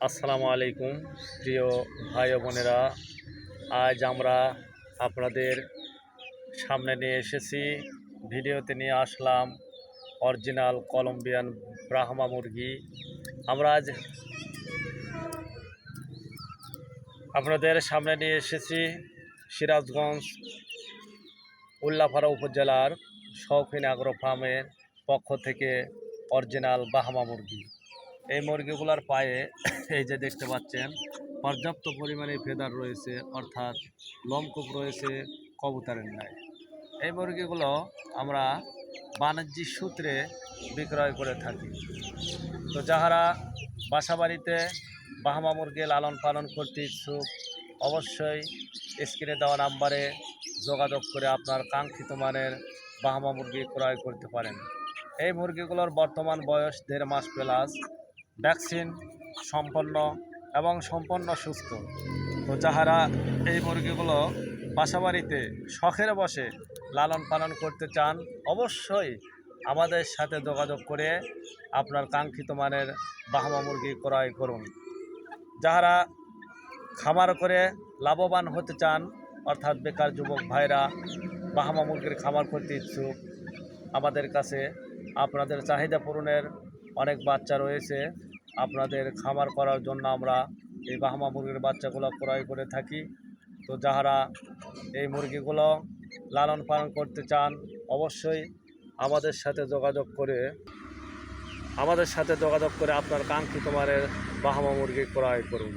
আসসালামু আলাইকুম, প্রিয় ভাই বোনেরা। আজ আমরা আপনাদের সামনে নিয়ে এসেছি। ভিডিওতে নিয়ে আসলাম অরিজিনাল কলম্বিয়ান ব্রাহ্মা মুরগি। আমরা আজ আপনাদের সামনে নিয়ে এসেছি সিরাজগঞ্জ উল্লাপাড়া উপজেলার শৌখিন আগ্রো ফার্মের পক্ষ থেকে অরিজিনাল বাহামা মুরগি। এই মুরগিগুলোর পায়ে এই যে দেখতে পাচ্ছেন, পর্যাপ্ত পরিমাণে ফেদার রয়েছে, অর্থাৎ লোমকূপ রয়েছে কবুতরের ন্যায়। এই মুরগিগুলো আমরা বাণিজ্যিক সূত্রে বিক্রয় করে থাকি। তো যাহারা বাসাবাড়িতে বাহামা মুরগি লালন পালন করতে ইচ্ছুক, অবশ্যই স্ক্রিনে দেওয়া নাম্বারে যোগাযোগ করে আপনার কাঙ্ক্ষিত মানের বাহামা মুরগি ক্রয় করতে পারেন। এই মুরগিগুলোর বর্তমান বয়স দেড় মাস প্লাস। ভ্যাকসিন সম্পন্ন এবং সম্পন্ন সুস্থ। তো যাহারা এই মুরগিগুলো বাসাবাড়িতে শখের বসে লালন পালন করতে চান, অবশ্যই আমাদের সাথে যোগাযোগ করে আপনার কাঙ্ক্ষিত মানের বাহামা মুরগি ক্রয় করুন। যাহারা খামার করে লাভবান হতে চান, অর্থাৎ বেকার যুবক ভাইরা বাহামা মুরগির খামার করতে ইচ্ছুক, আমাদের কাছে আপনাদের চাহিদা পূরণের অনেক বাচ্চা রয়েছে। আপনাদের খামার করার জন্য আমরা এই বাহামা মুরগির বাচ্চাগুলো ক্রয় করে থাকি। তো যাহারা এই মুরগিগুলো লালন পালন করতে চান, অবশ্যই আমাদের সাথে যোগাযোগ করে, আমাদের সাথে যোগাযোগ করে আপনার কাঙ্ক্ষিত মানের বাহামা মুরগি ক্রয় করুন।